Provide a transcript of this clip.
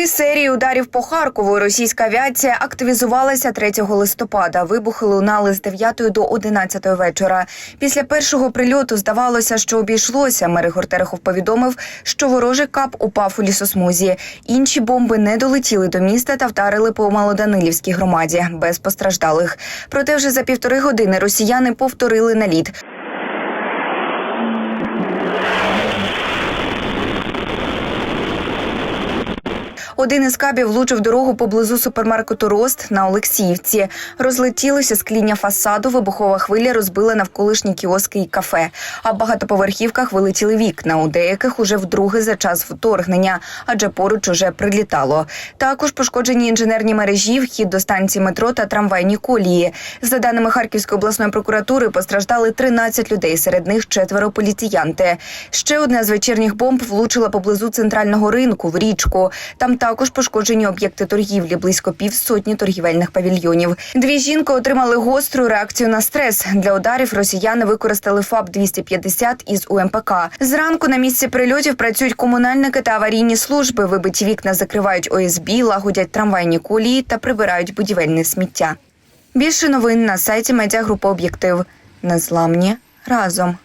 Три серії ударів по Харкову. Російська авіація активізувалася 3 листопада. Вибухи лунали з 9 до 11 вечора. Після першого прильоту здавалося, що обійшлося. Мерегор Терехов повідомив, що ворожий кап упав у лісосмузі. Інші бомби не долетіли до міста та вдарили по Малоданилівській громаді без постраждалих. Проте вже за півтори години росіяни повторили наліт. Один із кабів влучив дорогу поблизу супермаркету Рост на Олексіївці. Розлетілося скління фасаду. Вибухова хвиля розбила навколишні кіоски і кафе. А в багатоповерхівках вилетіли вікна. У деяких уже вдруге за час вторгнення, адже поруч уже прилітало. Також пошкоджені інженерні мережі, вхід до станції метро та трамвайні колії. За даними Харківської обласної прокуратури, постраждали 13 людей. Серед них четверо поліціянти. Ще одна з вечірніх бомб влучила поблизу центрального ринку в річку. Там також пошкоджені об'єкти торгівлі, близько півсотні торгівельних павільйонів. Дві жінки отримали гостру реакцію на стрес. Для ударів росіяни використали ФАБ 250 із УМПК. Зранку на місці прильотів працюють комунальники та аварійні служби. Вибиті вікна закривають ОСБ, лагодять трамвайні колії та прибирають будівельне сміття. Більше новин на сайті медіагрупи Об'єктив. Незламні разом.